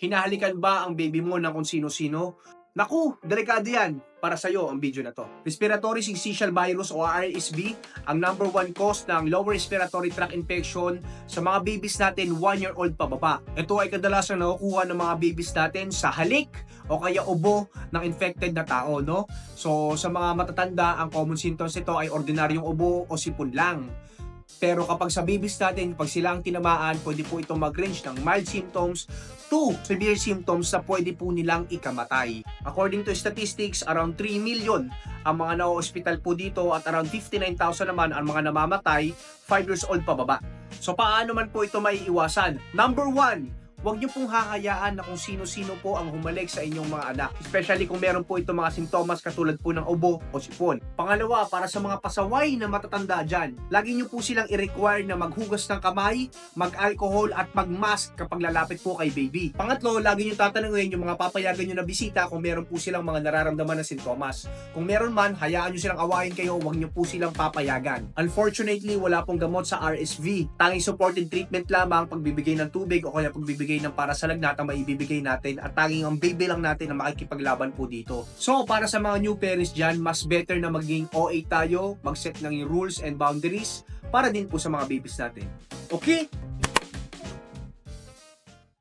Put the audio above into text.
Hinahalikan ba ang baby mo ng kung sino-sino? Naku, delikado yan. Para sa'yo ang video na to. Respiratory Syncytial Virus o RSV, ang number one cause ng lower respiratory tract infection sa mga babies natin 1-year-old pababa. Ito ay kadalasan nakukuha ng mga babies natin sa halik o kaya ubo ng infected na tao, no? So, sa mga matatanda, ang common symptoms nito ay ordinaryong ubo o sipon lang. Pero kapag sa babies natin, pag sila ang tinamaan, pwede po itong mag-range ng mild symptoms to severe symptoms na pwede po nilang ikamatay. According to statistics, around 3 million ang mga na-hospital po dito at around 59,000 naman ang mga namamatay 5 years old pababa. So paano man po ito maiiwasan? Number one, Huwag niyo pong hahayaan na kung sino-sino po ang humalik sa inyong mga anak. Especially kung meron po ito mga simptomas katulad po ng ubo o sipon. Pangalawa, para sa mga pasaway na matatanda dyan, lagi niyo po silang i-require na maghugas ng kamay, mag-alcohol at mag-mask kapag lalapit po kay baby. Pangatlo, lagi niyo tatanungin yung mga papayagan niyo na bisita kung meron po silang mga nararamdaman na sintomas. Kung meron man, hayaan niyo silang awayin kayo, huwag niyo po silang papayagan. Unfortunately, wala pong gamot sa RSV. Tanging supported treatment lamang pagbibigay ng tubig o kaya pagbibigay ng para sa lagnat ang maibibigay natin at tanging ang baby lang natin na makikipaglaban po dito. So, para sa mga new parents dyan, mas better na maging OA tayo, mag-set ng rules and boundaries para din po sa mga babies natin. Okay?